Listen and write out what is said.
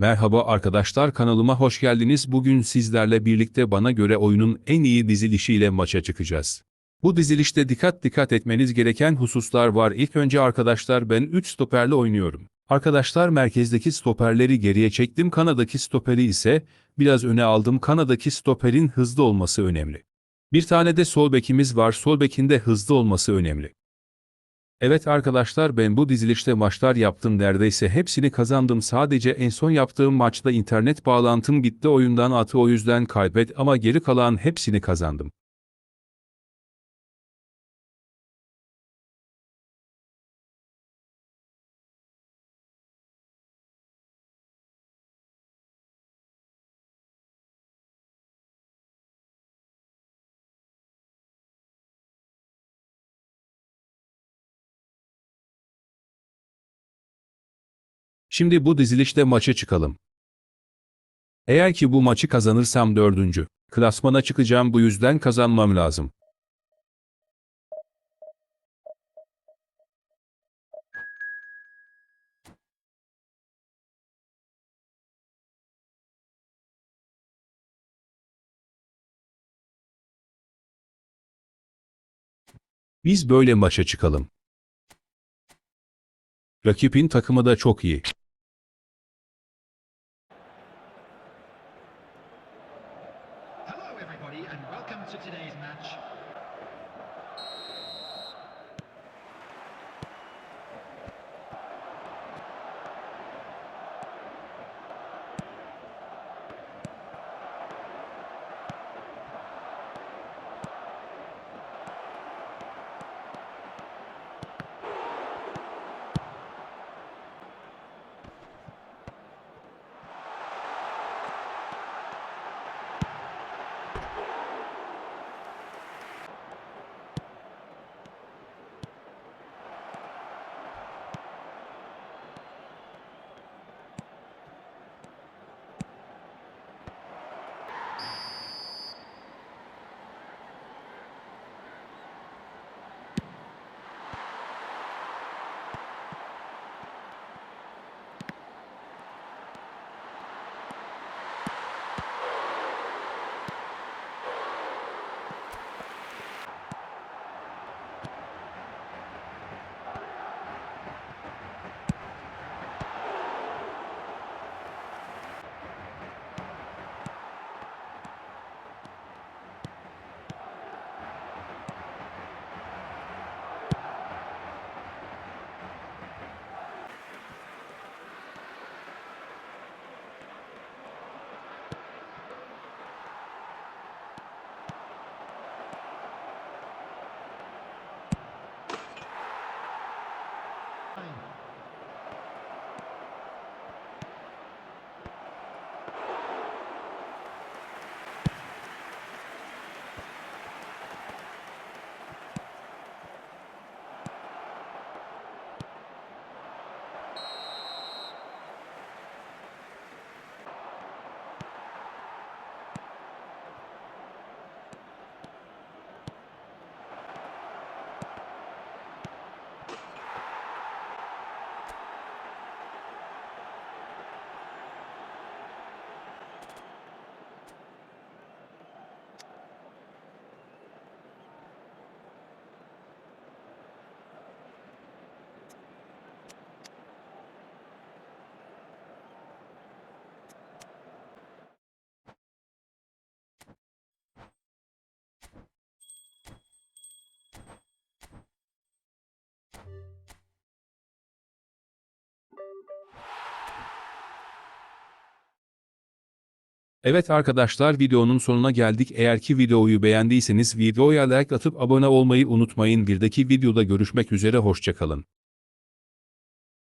Merhaba arkadaşlar kanalıma hoş geldiniz. Bugün sizlerle birlikte bana göre oyunun en iyi dizilişiyle maça çıkacağız. Bu dizilişte dikkat dikkat etmeniz gereken hususlar var. İlk önce arkadaşlar ben 3 stoperle oynuyorum. Arkadaşlar merkezdeki stoperleri geriye çektim. Kanadaki stoperi ise biraz öne aldım. Kanadaki stoperin hızlı olması önemli. Bir tane de sol bekimiz var. Sol bekin de hızlı olması önemli. Evet arkadaşlar ben bu dizilişte maçlar yaptım neredeyse hepsini kazandım sadece en son yaptığım maçta internet bağlantım gitti oyundan atı o yüzden kaybet ama geri kalan hepsini kazandım. Şimdi bu dizilişte maça çıkalım. Eğer ki bu maçı kazanırsam dördüncü. Klasmana çıkacağım bu yüzden kazanmam lazım. Biz böyle maça çıkalım. Rakibin takımı da çok iyi. Everybody, and welcome to today's match. Evet arkadaşlar videonun sonuna geldik. Eğer ki videoyu beğendiyseniz videoya like atıp abone olmayı unutmayın. Birdeki videoda görüşmek üzere hoşçakalın.